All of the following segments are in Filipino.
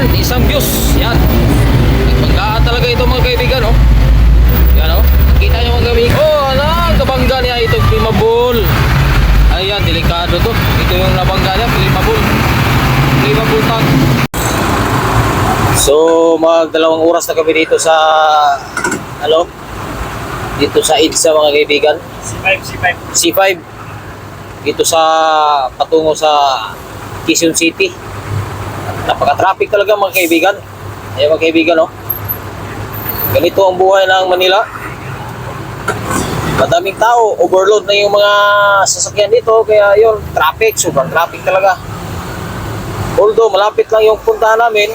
kaibigan, isang views. Yan. Nagpagkaan talaga ito mga kaibigan, oh. Yan, oh. Kita nyo mga kaibigan. Oh, ano, kabangga niya ito, Primabol. Ayan, delikado to. Ito yung nabangga niya, Primabol. Primabol tank. So, mag dalawang oras na kami dito sa, ano, dito sa EDSA mga kaibigan. C5, C5. C5 dito sa patungo sa Quezon City. Napaka-traffic talaga mga kaibigan. Ayan mga kaibigan, no? Ganito ang buhay ng Manila. Madaming tao, overload na yung mga sasakyan dito, kaya yun, traffic, sobrang traffic talaga. Although malapit lang yung puntahan namin,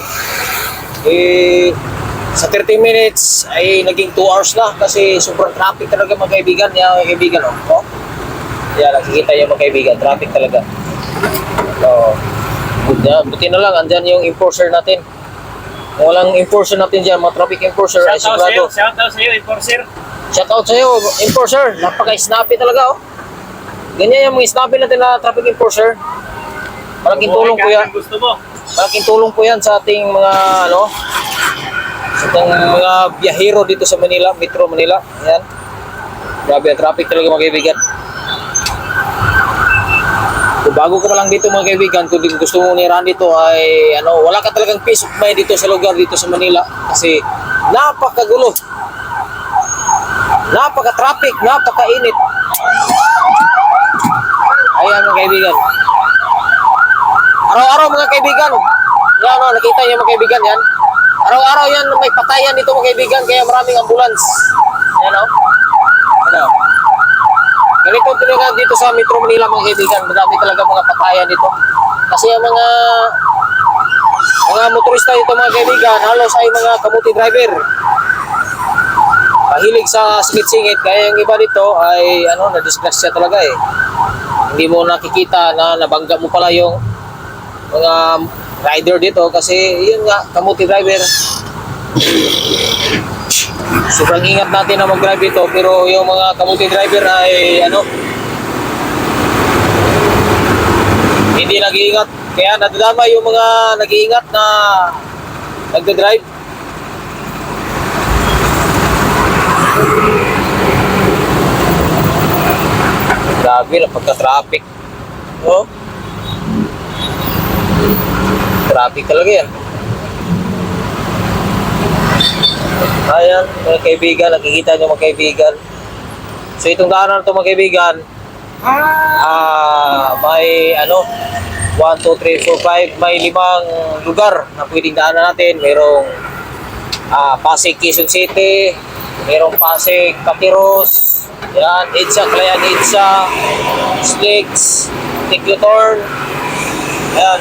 eh, sa 30 minutes ay naging 2 hours na kasi sobrang traffic talaga mga kaibigan. Yan mga kaibigan, oh. oh. Yan, nakikita yung mga kaibigan, traffic talaga. So, buti, buti na lang, andyan yung enforcer natin. Kung walang enforcer natin dyan, mga traffic enforcer, ay Shout sigurado. shout out sa'yo, enforcer. Shout out sa'yo, enforcer. Napaka-snappy talaga, oh. Ganyan yung mga snappy natin na traffic enforcer. Malaking tulong po yan. gusto mo. Malaking tulong po yan sa ating mga, ano, sa ating mga biyahero dito sa Manila, Metro Manila. Ayan. Grabe ang traffic talaga mga kaibigan. Bago ka pa lang dito mga kaibigan, kung gusto mo nirahan dito ay ano, wala ka talagang peace of mind dito sa lugar dito sa Manila kasi napakagulo. Napaka-traffic, napaka-init. Ayan mga kaibigan. Araw-araw mga kaibigan. Yan o, nakita niyo mga kaibigan yan. Araw-araw yan may patayan dito mga kaibigan kaya maraming ambulance. Yan o. Ano? Talaga dito sa Metro Manila mga kaibigan. Marami talaga mga patayan dito. Kasi ang mga mga motorista dito mga kaibigan, halos ay mga kamuti driver. Mahilig sa singit-singit kaya yung iba dito ay ano, na-disgrasya talaga eh. Hindi mo nakikita na nabangga mo pala yung mga rider dito kasi yun nga, kamuti driver. Sobrang ingat natin na mag-drive dito pero yung mga kamuti driver ay ano hindi nag-iingat. Kaya nadadama yung mga nag-iingat na nagda-drive. Grabe na pagka-traffic. Oh. Traffic talaga yan. Ayan, mga kaibigan, nakikita nyo mga kaibigan. So itong daanan na ito mga kaibigan, ah, may ano, 1, 2, 3, 4, 5, may limang lugar na pwedeng daanan natin. Merong ah, Pasig, Quezon City, merong Pasig, Patiros, yan, Edsa, Calayan, Edsa, Slicks, Ticlotorn, yan,